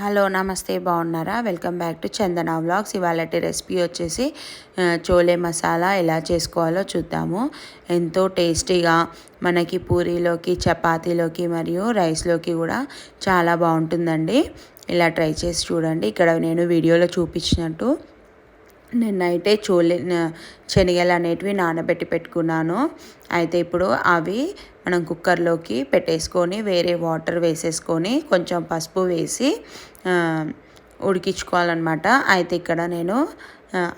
Hello నమస్తే బాగున్నారా? Welcome back to Chandana vlogs. ఇవాళటి recipe వచ్చేసి చోలే మసాలా ఎలా చేసుకోవాలో చూద్దాము. ఎంతో టేస్టీగా మనకి పూరీలోకి చపాతీలోకి మరియు రైస్లోకి కూడా చాలా బాగుంటుందండి. ఇలా ట్రై చేసి చూడండి. ఇక్కడ నేను వీడియోలో చూపించినట్టు నేను నైటే చోలే శనగలు అనేటివి నానబెట్టి పెట్టుకున్నాను. అయితే ఇప్పుడు అవి మనం కుక్కర్లోకి పెట్టేసుకొని వేరే వాటర్ వేసేసుకొని కొంచెం పసుపు వేసి ఉడికించుకోవాలన్నమాట. అయితే ఇక్కడ నేను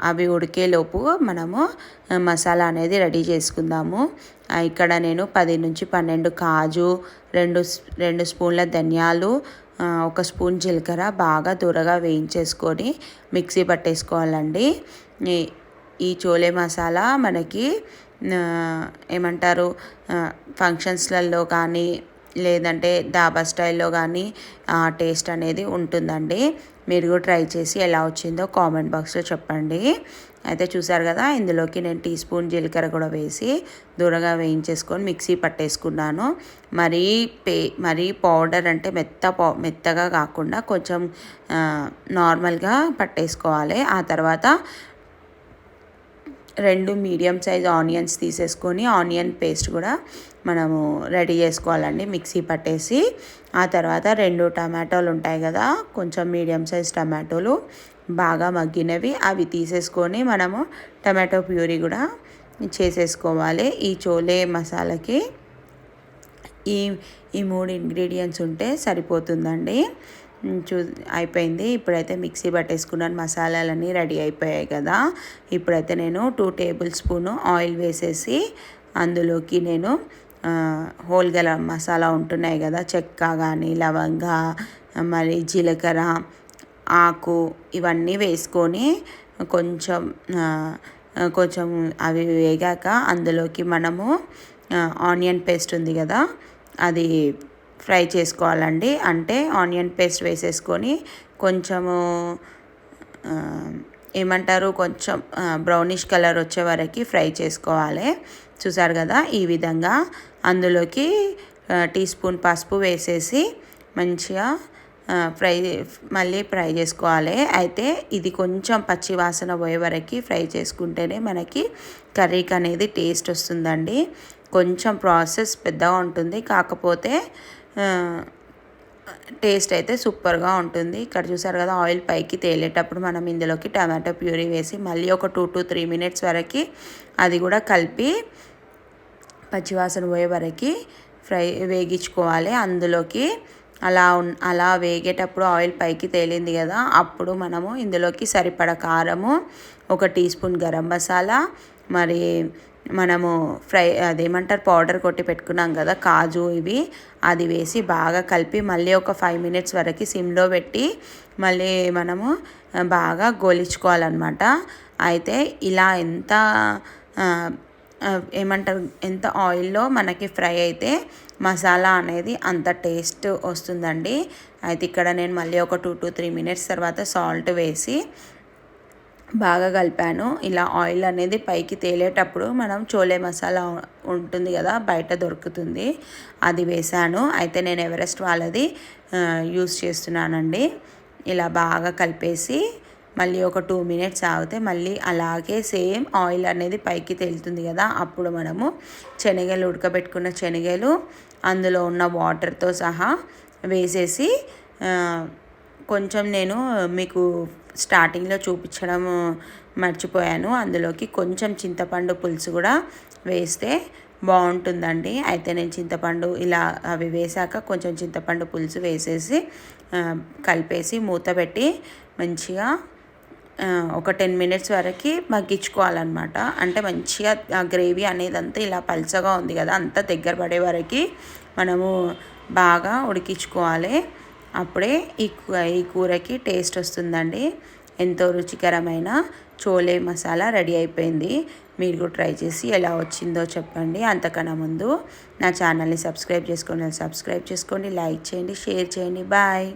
అవి ఉడికేలోపు మనము మసాలా అనేది రెడీ చేసుకుందాము. ఇక్కడ నేను పది నుంచి పన్నెండు కాజు రెండు రెండు స్పూన్ల ధనియాలు ఒక స్పూన్ జీలకర్ర బాగా దూరగా వేయించేసుకొని మిక్సీ పట్టేసుకోవాలండి. ఈ చోలే మసాలా మనకి ఏమంటారు ఫంక్షన్స్లలో కానీ లేదంటే దాబా స్టైల్లో కానీ టేస్ట్ అనేది ఉంటుందండి. మీరు కూడా ట్రై చేసి ఎలా వచ్చిందో కామెంట్ బాక్స్లో చెప్పండి. అయితే చూసారు కదా ఇందులోకి నేను టీ స్పూన్ జీలకర్ర కూడా వేసి దూరంగా వేయించేసుకొని మిక్సీ పట్టేసుకున్నాను. మరీ పే మరీ పౌడర్ అంటే మెత్త పౌ మెత్తగా కాకుండా కొంచెం నార్మల్గా పట్టేసుకోవాలి. ఆ తర్వాత రెండు మీడియం సైజ్ ఆనియన్స్ తీసేసుకొని ఆనియన్ పేస్ట్ కూడా మనము రెడీ చేసుకోవాలండి మిక్సీ పట్టేసి. ఆ తర్వాత రెండు టమాటోలు ఉంటాయి కదా కొంచెం మీడియం సైజ్ టమాటోలు బాగా మగ్గినవి అవి తీసేసుకొని మనము టమాటో ప్యూరీ కూడా చేసేసుకోవాలి. ఈ చోలే మసాలాకి ఈ ఈ మూడు ఇంగ్రీడియంట్స్ ఉంటే సరిపోతుందండి. చూ అయిపోయింది. ఇప్పుడైతే మిక్సీ పట్టేసుకున్నాను. మసాలాలన్నీ రెడీ అయిపోయాయి కదా. ఇప్పుడైతే నేను టూ టేబుల్ స్పూన్ ఆయిల్ వేసేసి అందులోకి నేను హోల్ గల మసాలా ఉంటున్నాయి కదా. చెక్క కానీ లవంగ మరి జీలకర్ర ఆకు ఇవన్నీ వేసుకొని కొంచెం కొంచెం అవి వేగాక అందులోకి మనము ఆనియన్ పేస్ట్ ఉంది కదా. అది ఫ్రై చేసుకోవాలండి. అంటే ఆనియన్ పేస్ట్ వేసేసుకొని కొంచెము ఏమంటారు కొంచెం బ్రౌనిష్ కలర్ వచ్చే వరకు ఫ్రై చేసుకోవాలి. చూసారు కదా ఈ విధంగా అందులోకి టీ స్పూన్ పసుపు వేసేసి మంచిగా ఫ్రై మళ్ళీ ఫ్రై చేసుకోవాలి. అయితే ఇది కొంచెం పచ్చి వాసన పోయే వరకు ఫ్రై చేసుకుంటేనే మనకి కర్రీకి అనేది టేస్ట్ వస్తుందండి. కొంచెం ప్రాసెస్ పెద్దగా ఉంటుంది. కాకపోతే టేస్ట్ అయితే సూపర్గా ఉంటుంది. ఇక్కడ చూసారు కదా ఆయిల్ పైకి తేలేటప్పుడు మనం ఇందులోకి టమాటో ప్యూరీ వేసి మళ్ళీ ఒక టూ టు త్రీ మినిట్స్ వరకు అది కూడా కలిపి పచ్చివాసన పోయే వరకు ఫ్రై వేగించుకోవాలి. అందులోకి అలా అలా వేగేటప్పుడు ఆయిల్ పైకి తేలింది కదా అప్పుడు మనము ఇందులోకి సరిపడ కారము ఒక టీ స్పూన్ గరం మసాలా మరి మనము ఫ్రై అదేమంటారు పౌడర్ కొట్టి పెట్టుకున్నాం కదా కాజు ఇవి అది వేసి బాగా కలిపి మళ్ళీ ఒక ఫైవ్ మినిట్స్ వరకు సిమ్లో పెట్టి మళ్ళీ మనము బాగా గోలించుకోవాలన్నమాట. అయితే ఇలా ఎంత ఏమంటారు ఎంత ఆయిల్లో మనకి ఫ్రై అయితే మసాలా అనేది అంత టేస్ట్ వస్తుందండి. అయితే ఇక్కడ నేను మళ్ళీ ఒక టూ టు త్రీ మినిట్స్ తర్వాత సాల్ట్ వేసి బాగా కలిపాను. ఇలా ఆయిల్ అనేది పైకి తేలేటప్పుడు మనం చోలే మసాలా ఉంటుంది కదా బయట దొరుకుతుంది. అది వేసాను. అయితే నేను ఎవరెస్ట్ వాళ్ళది యూస్ చేస్తున్నానండి. ఇలా బాగా కలిపేసి మళ్ళీ ఒక టూ మినిట్స్ ఆగితే మళ్ళీ అలాగే సేమ్ ఆయిల్ అనేది పైకి తేలుతుంది కదా అప్పుడు మనము శనగలు ఉడకబెట్టుకున్న శనగలు అందులో ఉన్న వాటర్తో సహా వేసేసి కొంచెం నేను మీకు స్టార్టింగ్లో చూపించడం మర్చిపోయాను. అందులోకి కొంచెం చింతపండు పులుసు కూడా వేస్తే బాగుంటుందండి. అయితే నేను చింతపండు ఇలా అవి వేసాక కొంచెం చింతపండు పులుసు వేసేసి కలిపేసి మూత పెట్టి మంచిగా ఒక టెన్ మినిట్స్ వరకు మగ్గించుకోవాలన్నమాట. అంటే మంచిగా ఆ గ్రేవీ అనేది అంతా ఇలా పల్చగా ఉంది కదా అంతా దగ్గర పడే వరకు మనము బాగా ఉడికించుకోవాలి. అప్పుడే ఈ ఈ కూరకి టేస్ట్ వస్తుందండి. ఎంతో రుచికరమైన చోలే మసాలా రెడీ అయిపోయింది. మీరు కూడా ట్రై చేసి ఎలా వచ్చిందో చెప్పండి. అంతకన్నా ముందు నా ఛానల్ని సబ్స్క్రైబ్ చేసుకోండి సబ్స్క్రైబ్ చేసుకోండి. లైక్ చేయండి షేర్ చేయండి. బాయ్.